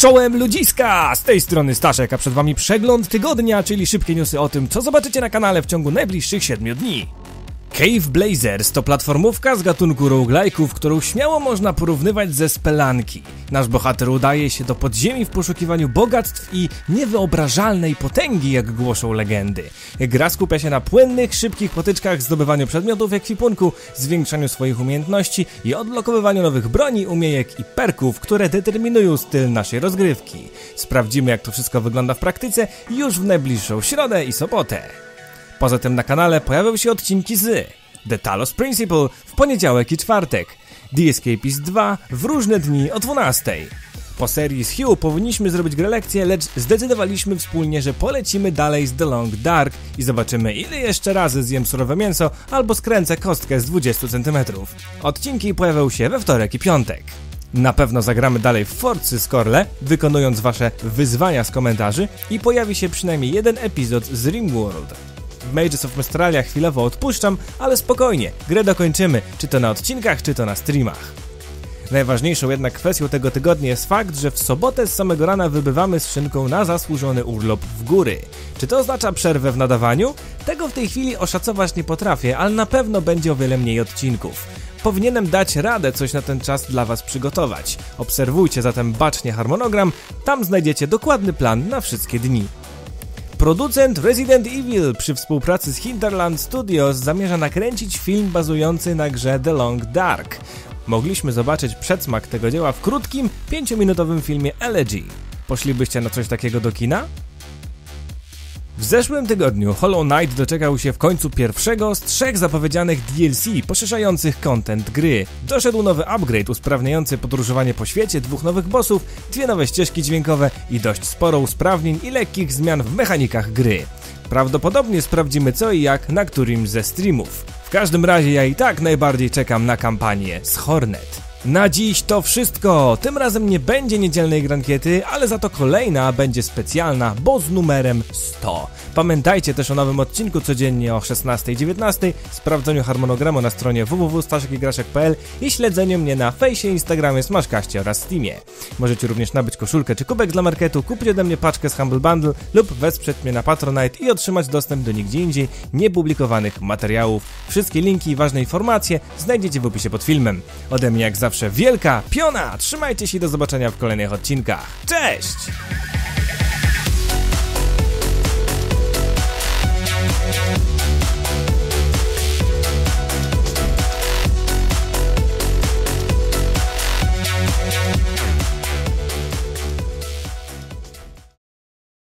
Czołem ludziska! Z tej strony Staszek, a przed wami przegląd tygodnia, czyli szybkie newsy o tym, co zobaczycie na kanale w ciągu najbliższych 7 dni. Cave Blazers to platformówka z gatunku roguelike'ów, którą śmiało można porównywać ze Spelanki. Nasz bohater udaje się do podziemi w poszukiwaniu bogactw i niewyobrażalnej potęgi, jak głoszą legendy. Gra skupia się na płynnych, szybkich potyczkach, zdobywaniu przedmiotów ekwipunku, zwiększaniu swoich umiejętności i odblokowywaniu nowych broni, umiejek i perków, które determinują styl naszej rozgrywki. Sprawdzimy, jak to wszystko wygląda w praktyce już w najbliższą środę i sobotę. Poza tym na kanale pojawią się odcinki z The Talos Principle w poniedziałek i czwartek, The Escapist 2 w różne dni o 12. Po serii z Hugh powinniśmy zrobić grę lekcję, lecz zdecydowaliśmy wspólnie, że polecimy dalej z The Long Dark i zobaczymy ile jeszcze razy zjem surowe mięso albo skręcę kostkę z 20 cm. Odcinki pojawią się we wtorek i piątek. Na pewno zagramy dalej w Forcy Skorle, wykonując wasze wyzwania z komentarzy i pojawi się przynajmniej jeden epizod z Rimworld. W Mages of Mystralia chwilowo odpuszczam, ale spokojnie, grę dokończymy, czy to na odcinkach, czy to na streamach. Najważniejszą jednak kwestią tego tygodnia jest fakt, że w sobotę z samego rana wybywamy z szynką na zasłużony urlop w góry. Czy to oznacza przerwę w nadawaniu? Tego w tej chwili oszacować nie potrafię, ale na pewno będzie o wiele mniej odcinków. Powinienem dać radę coś na ten czas dla Was przygotować. Obserwujcie zatem bacznie harmonogram, tam znajdziecie dokładny plan na wszystkie dni. Producent Resident Evil przy współpracy z Hinterland Studios zamierza nakręcić film bazujący na grze The Long Dark. Mogliśmy zobaczyć przedsmak tego dzieła w krótkim, 5-minutowym filmie Elegy. Poszlibyście na coś takiego do kina? Zeszłym tygodniu Hollow Knight doczekał się w końcu pierwszego z trzech zapowiedzianych DLC poszerzających content gry. Doszedł nowy upgrade usprawniający podróżowanie po świecie, dwóch nowych bossów, dwie nowe ścieżki dźwiękowe i dość sporo usprawnień i lekkich zmian w mechanikach gry. Prawdopodobnie sprawdzimy co i jak na którymś ze streamów. W każdym razie ja i tak najbardziej czekam na kampanię z Hornet. Na dziś to wszystko. Tym razem nie będzie niedzielnej grankiety, ale za to kolejna będzie specjalna, bo z numerem 100. Pamiętajcie też o nowym odcinku codziennie o 16.19, sprawdzeniu harmonogramu na stronie www.staszekigraszek.pl i śledzeniu mnie na fejsie, instagramie, smashkaście oraz steamie. Możecie również nabyć koszulkę czy kubek dla marketu, kupić ode mnie paczkę z Humble Bundle lub wesprzeć mnie na Patronite i otrzymać dostęp do nigdzie indziej niepublikowanych materiałów. Wszystkie linki i ważne informacje znajdziecie w opisie pod filmem. Ode mnie jak zawsze wielka piona! Trzymajcie się i do zobaczenia w kolejnych odcinkach. Cześć!